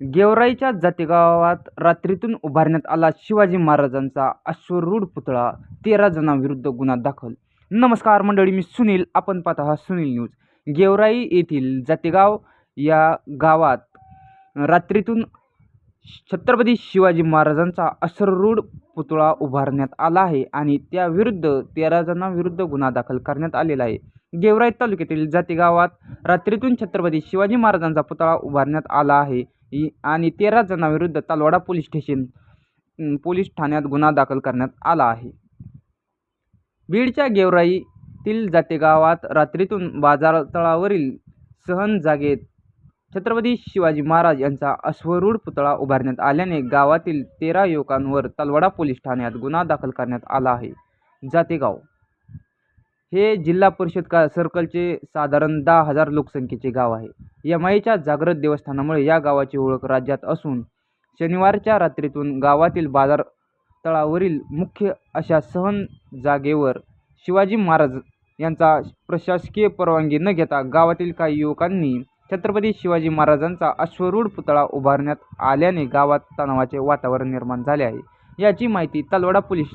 गेवराईच्या जातेगावात रात्रीतून उभारण्यात आला शिवाजी महाराजांचा अश्वरूढ पुतळा तेरा जणांविरुद्ध गुन्हा दाखल. नमस्कार मंडळी मी सुनील. आपण पाहत आहात सुनील न्यूज. गेवराई येथील जातेगाव या गावात रात्रीतून छत्रपती शिवाजी महाराजांचा अश्वरूढ पुतळा उभारण्यात आला आहे आणि त्याविरुद्ध तेरा जणांविरुद्ध गुन्हा दाखल करण्यात आलेला आहे. गेवराई तालुक्यातील जातेगावात रात्रीतून छत्रपती शिवाजी महाराजांचा पुतळा उभारण्यात आला आहे. आणि तेरा जणांविरुद्ध तलवाडा पोलीस स्टेशन पोलीस ठाण्यात गुन्हा दाखल करण्यात आला आहे. बीडच्या गेवराईतील जातेगावात रात्रीतून बाजारतळावरील सहन जागेत छत्रपती शिवाजी महाराज यांचा अश्वरूढ पुतळा उभारण्यात आल्याने गावातील तेरा युवकांवर तलवाडा पोलीस ठाण्यात गुन्हा दाखल करण्यात आला आहे. जातेगाव हे जिल्हा परिषद का सर्कलचे साधारण दहा हजार लोकसंख्येचे गाव आहे. यमाईच्या जागृत देवस्थानामुळे या गावाची ओळख राज्यात असून शनिवारच्या रात्रीतून गावातील बाजार तळावरील मुख्य अशा सहन जागेवर शिवाजी महाराज यांचा प्रशासकीय परवानगी न घेता गावातील काही युवकांनी छत्रपती शिवाजी महाराजांचा अश्वरूढ पुतळा उभारण्यात आल्याने गावात तणावाचे वातावरण निर्माण झाले आहे. याची माहिती तलवडा पोलीस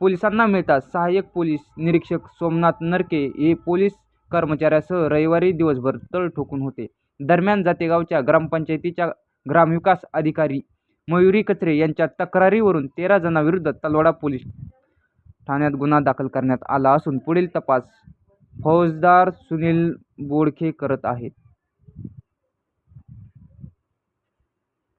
पोलिसांना मिळताच सहाय्यक पोलीस निरीक्षक सोमनाथ नरके हे पोलीस कर्मचाऱ्यासह रविवारी दिवसभर तळ ठोकून होते. दरम्यान जातेगावच्या ग्रामपंचायतीच्या ग्रामविकास अधिकारी मयुरी कचरे यांच्या तक्रारीवरून तेरा जणांविरुद्ध तलवाडा पोलीस ठाण्यात गुन्हा दाखल करण्यात आला असून पुढील तपास फौजदार सुनील बोडखे करत आहेत.